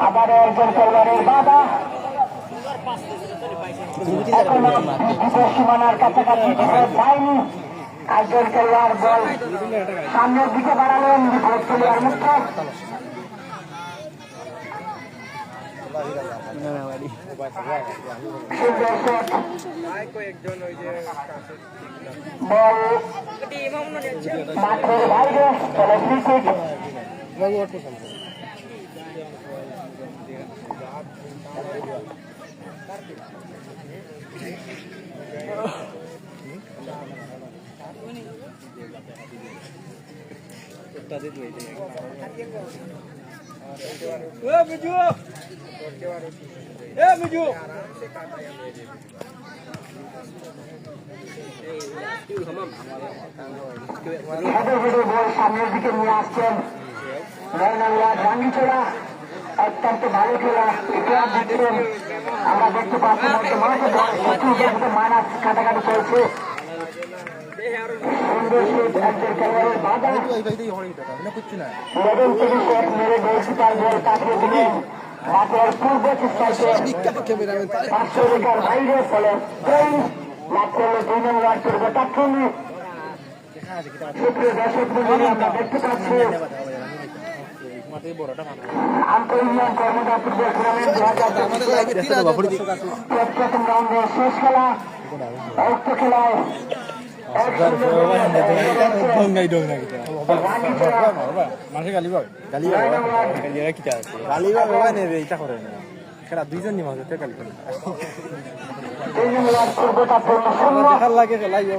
আবার একজন এখনও বিপদ সীমানার কাছাকাছি যায়নি একজন খেলোয়াড় বল সামনের দিকে বাড়ালেন বিপদ খেলোয়াড় মুক্ত সুন্দর শট সামনের দিকে নিয়ে আসছেন ডাঙ্গিচোড়া অত্যন্ত ভালো খেলা ক্লাব দিচ্ছেন আমরা দেখতে পাচ্ছি মাইনাস কাটাকাটি চলছে রাউন্ডের শেষ খেলা খেলায় মানুষে গালি পাবে গালি গালি পাবে গালি পূর্বটা পূর্ণ শূন্য দেখার লাগে খেলা এক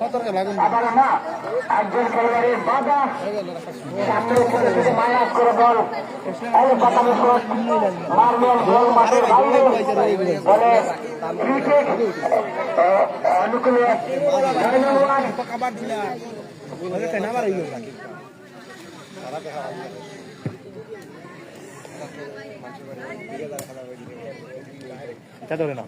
কত লাগুন আবার না একজন খেলোয়াড়ের বাধা সামনে ছোট ছোট মাইনাস করে বল এই পাতানো শট মারলেন বল মাঠের বাইরে বলে ক্রিকেট অনুকূলে নয় নম্বর দিলা ওরে কেন আবার এই গেল এটা ধরে না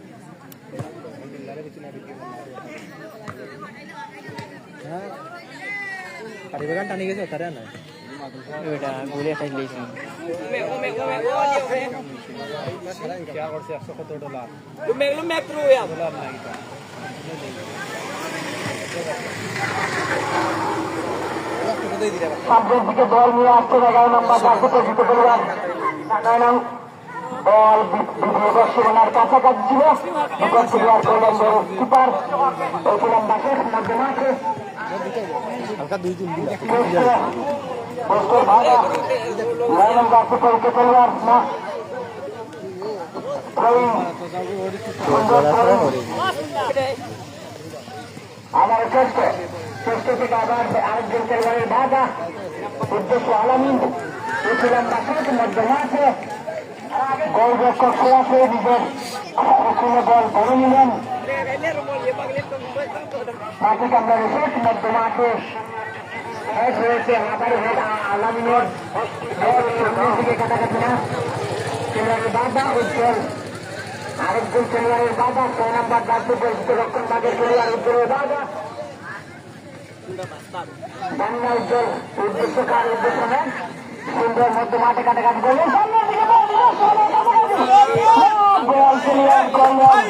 আরে বাগান টানি গেছে তারে না? ওইটা গোলে একটা দিয়েছি। क्या করছে 100 কত dollar Lumek lumek bro ya. Dollar না এটা সামনের দিকে বল নিয়ে আসছে এগারো নম্বর পরিচিত পরিবার বল বিপদ সীমানার কাছাকাছি ছিল। কিপার ওইছিলাম বাসের মধ্যে মাঠে। আবার চেষ্ট চেষ্ট থেকে আবার আরেকজন খেলোয়াড়ের বাধা উদ্দেশ্য আলামিন। উঠিলাম বাসের মধ্যে মাঠে। গোলরক্ষক সরাসরি নিজের ওখানে বল ধরে নিলেন। মাঠে কামড়ানো শেষ মধ্য মাঠে হেড হয়েছে আবার আলামিনের বল সামনের দিকে কাটাকাটি না। খেলোয়াড়ের বাধা উজ্জ্বল আরেকজন উদ্দেশ্য কার উদ্দেশ্য সুন্দর মধ্য মাঠে কাটাকাটি করলেন। সামনের দিকে বল দিল, সামনের কাছাকাছি। বল ক্লিয়ার করলেন